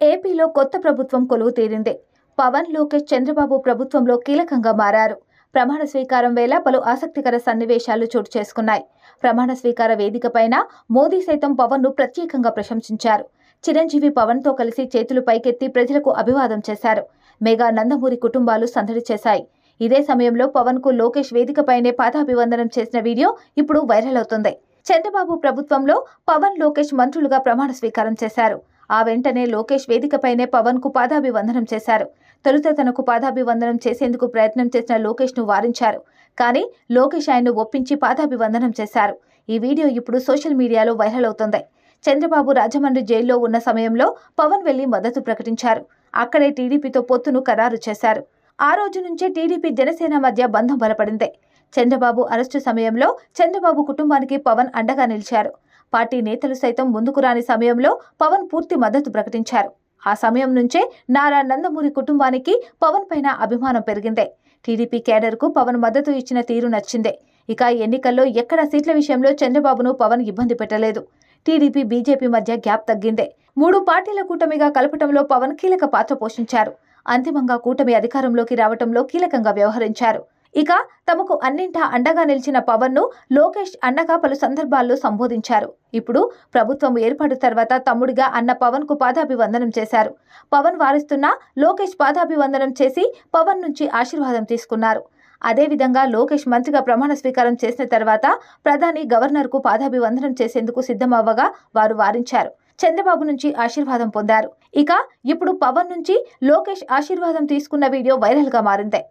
ఏపీలో కొత్త ప్రభుత్వం కొలువు తీరింది. పవన్ లోకేష్ చంద్రబాబు ప్రభుత్వంలో కీలకంగా మారారు. ప్రమాణ స్వీకారం వేళ పలు ఆసక్తికర సన్నివేశాలు చోటు చేసుకున్నాయి. ప్రమాణ స్వీకార వేదికపైన మోదీ సైతం పవన్ను ప్రత్యేకంగా ప్రశంసించారు. చిరంజీవి పవన్తో కలిసి చేతులు పైకెత్తి ప్రజలకు అభివాదం చేశారు. మెగా నందమూరి కుటుంబాలు సందడి చేశాయి. ఇదే సమయంలో పవన్కు లోకేష్ వేదికపైనే పాదాభివందనం చేసిన వీడియో ఇప్పుడు వైరల్ అవుతుంది. చంద్రబాబు ప్రభుత్వంలో పవన్ లోకేష్ మంత్రులుగా ప్రమాణ స్వీకారం చేశారు. ఆ వెంటనే లోకేష్ వేదికపైనే పవన్కు పాదాభివందనం చేశారు. తొలుత తనకు పాదాభివందనం చేసేందుకు ప్రయత్నం చేసిన లోకేష్ను వారించారు. కానీ లోకేష్ ఆయన్ను ఒప్పించి పాదాభివందనం చేశారు. ఈ వీడియో ఇప్పుడు సోషల్ మీడియాలో వైరల్ అవుతుంది. చంద్రబాబు రాజమండ్రి జైల్లో ఉన్న సమయంలో పవన్ వెళ్ళి మద్దతు ప్రకటించారు. అక్కడే టీడీపీతో పొత్తును ఖరారు చేశారు. ఆ రోజు నుంచే టీడీపీ జనసేన మధ్య బంధం బలపడింది. చంద్రబాబు అరెస్టు సమయంలో చంద్రబాబు కుటుంబానికి పవన్ అండగా నిలిచారు. పార్టీ నేతలు సైతం ముందుకు రాని సమయంలో పవన్ పూర్తి మద్దతు ప్రకటించారు. ఆ సమయం నుంచే నారా నందమూరి కుటుంబానికి పవన్ పైన అభిమానం పెరిగిందే. టీడీపీ కేడర్కు పవన్ మద్దతు ఇచ్చిన తీరు నచ్చిందే. ఇక ఎన్నికల్లో ఎక్కడ సీట్ల విషయంలో చంద్రబాబును పవన్ ఇబ్బంది పెట్టలేదు. టీడీపీ బీజేపీ మధ్య గ్యాప్ తగ్గిందే. మూడు పార్టీల కూటమిగా కలపటంలో పవన్ కీలక పాత్ర పోషించారు. అంతిమంగా కూటమి అధికారంలోకి రావటంలో కీలకంగా వ్యవహరించారు. ఇక తమకు అన్నింటా అండగా నిలిచిన పవన్ను లోకేష్ అండగా పలు సందర్భాల్లో సంబోధించారు. ఇప్పుడు ప్రభుత్వం ఏర్పాటు తర్వాత తమ్ముడిగా అన్న పవన్కు పాదాభివందనం చేశారు. పవన్ వారిస్తున్న లోకేష్ పాదాభివందనం చేసి పవన్ నుంచి ఆశీర్వాదం తీసుకున్నారు. అదేవిధంగా లోకేష్ మంత్రిగా ప్రమాణ స్వీకారం చేసిన తర్వాత ప్రధాని గవర్నర్కు పాదాభివందనం చేసేందుకు సిద్ధమవ్వగా వారు వారించారు. చంద్రబాబు నుంచి ఆశీర్వాదం పొందారు. ఇక ఇప్పుడు పవన్ నుంచి లోకేష్ ఆశీర్వాదం తీసుకున్న వీడియో వైరల్గా మారింది.